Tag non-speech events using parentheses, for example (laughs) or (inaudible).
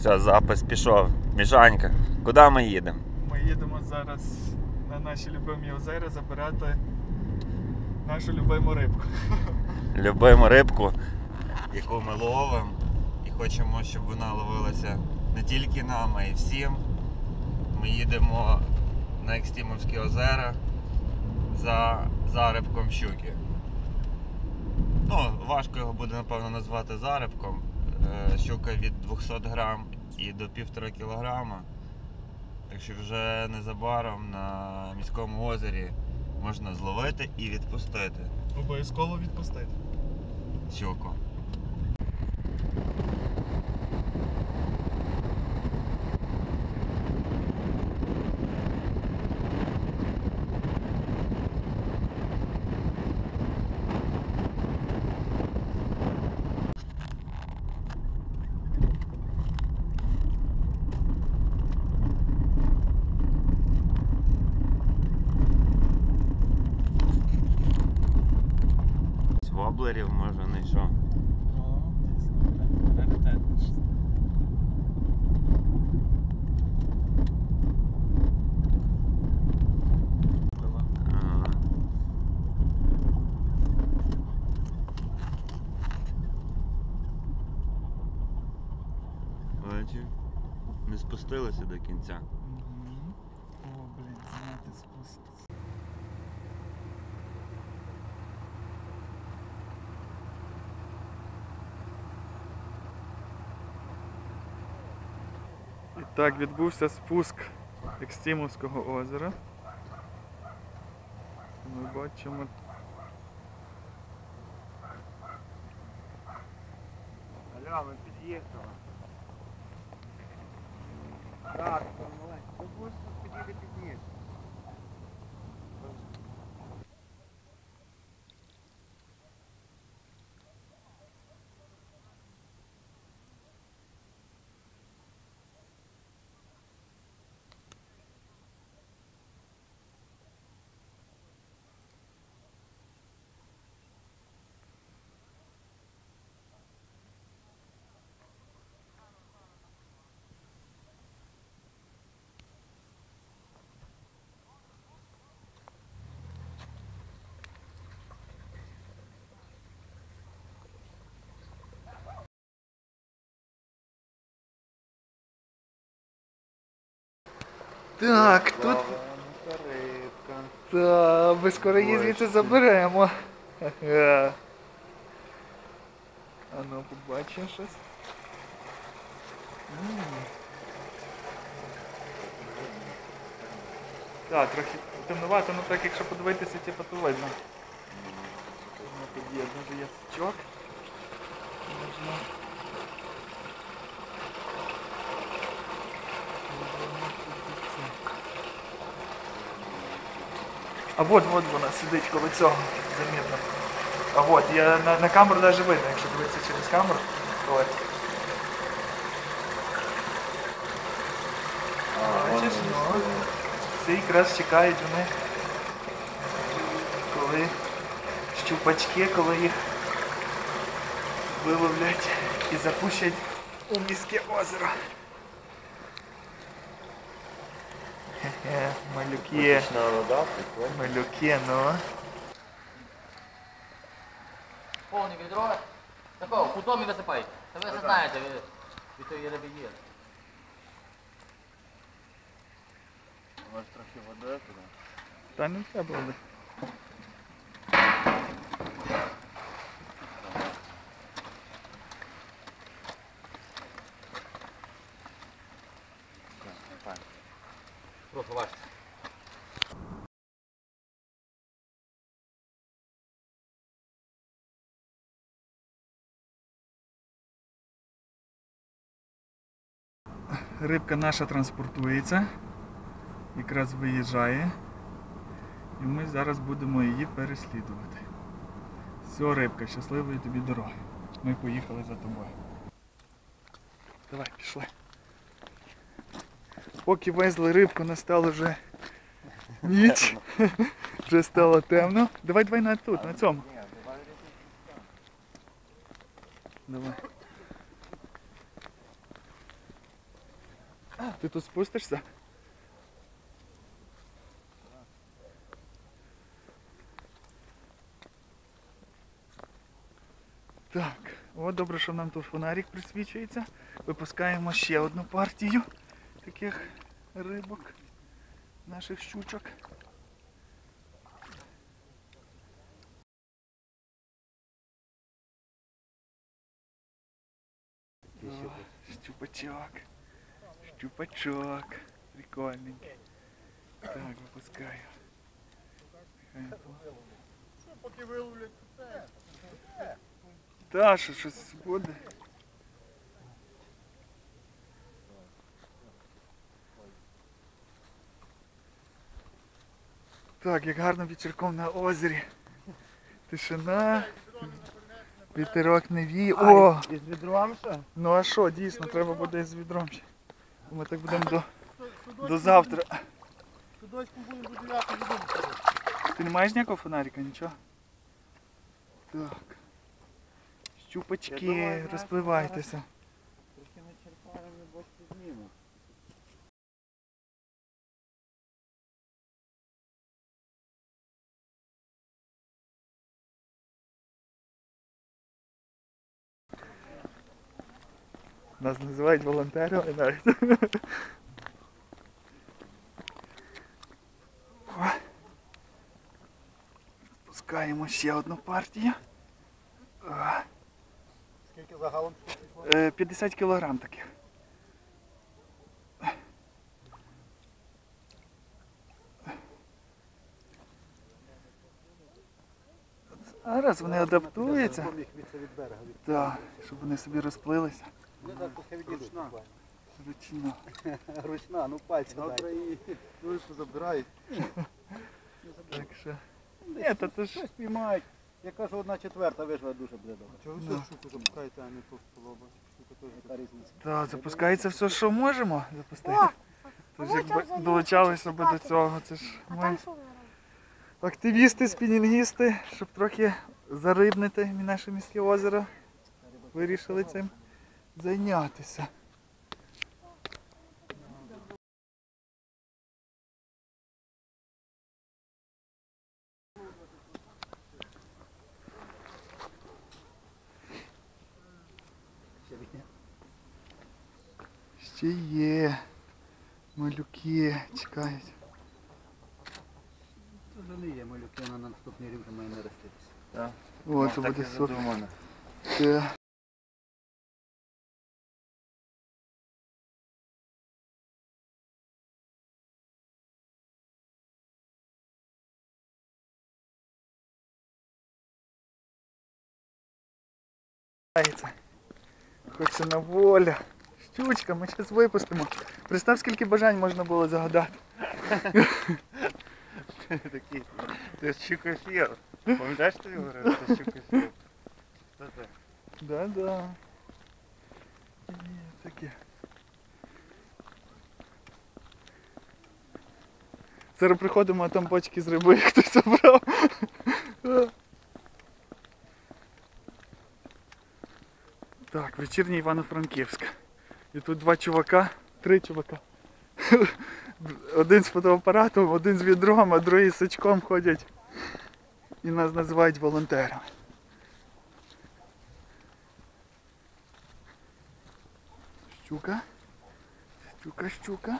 Все, запис пішов. Міжанька, куди ми їдемо? Ми їдемо зараз на наші любимі озера забирати нашу любиму рибку. (laughs) Любимо рибку, яку ми ловимо. І хочемо, щоб вона ловилася не тільки нам, а й всім. Ми їдемо на Екстімовські озера за зарибком щуки. Ну, важко його буде, напевно, назвати зарибком. Е, Щука від 200 грам і до 1,5 кілограма. Так що вже незабаром на міському озері можна зловити і відпустити Обов'язково відпустити. щуку. Воблерів може знайшов. Ага. Бачиш? Не спустилися до кінця. Мгм. О, блін, знати спуститься. І так відбувся спуск Екстімовського озера. Ми бачимо. Алло, ми під'їхали. Так, там Так, тут. Та, ми скоро її звідси заберемо. Ага. А ну, побачимо щось. М. Так, трохи темнувато, ну так якщо подивитися, типу, то видно. Ну, тут є дуже є сачок. Можна тут це. А от, от вона сидить коло цього, замітно. А от, я на, на камеру навіть видно, якщо дивитися через камеру. От. Бачиш, ну, це якраз чекають вони, коли щупачки, коли їх виловлять і запущать у міське озеро. Хе-хе, малюки. вода, Малюки, ну. Повне відро. Такого, кутом і висипають. Та ви все знаєте, ви від тої риби є. Може трохи води туди. Та не треба буде. Трохи важче. Рибка наша транспортується, якраз виїжджає. І ми зараз будемо її переслідувати. Все, рибка, щасливої тобі дороги. Ми поїхали за тобою. Давай, пішли. Поки везли рибку, настало вже ніч. (laughs) Вже стало темно. Давай, давай на тут, на цьому. Давай. Ти тут спустишся? Так, о, добре, що нам тут фонарик присвічується. Випускаємо ще одну партію таких рибок, наших щучок. О, Щупачок. Щупачок. Прикольненький. Так, випускаю. Поки виловлять це. Та, що щось буде. Так, як гарно вечірком на озері. Тишина. Вітерок не віє. О! Із відром ще? Ну а що, дійсно, треба буде з відром ще. Ми так будемо до, до завтра. Судочку будемо до 9 відомо. Ти не маєш ніякого фонарика, нічого? Так. Щупачки, розпливайтеся. Нас називають волонтерами навіть. О. Пускаємо ще одну партію. Скільки загалом е, 50 кілограм таких. Зараз вони адаптуються. Так, щоб вони собі розплилися. Ну так, пускай відійдуть. Ручна. Ручно. (laughs) Ручна, ну пальці Завтра і вишку забирають. Так що. Ні, та то ж. Щось піймають. Я кажу, одна четверта вижила дуже добре. Чого ви Да. штуку запускаєте, а не тут полоба? Яка різниця? Так, запускається все, що можемо запустити. Тож якби долучалися би до цього. Це ж ми активісти, спінінгісти, щоб трохи зарибнити наше міське озеро. Вирішили цим зайнятися. Ще є. Малюки чекають. Це вже не є малюки, вона на наступний рік вже має не роститися. О, це буде супер. Це Хочеться на волю. Щучка, ми зараз випустимо. Представ, скільки бажань можна було загадати. (laughs) Такий. Ти щукофір. Пам'ятаєш, ти говорив, ти щукофір? Хто це? Да-да. Таке. Зараз приходимо, а там бочки з рибою (laughs) хтось забрав. Так, вечірній Івано-Франківськ. І тут два чувака, три чувака. (laughs) Один з фотоапаратом, один з відром, а другий з сачком ходять. І нас називають волонтерами. Щука. Щука, щука.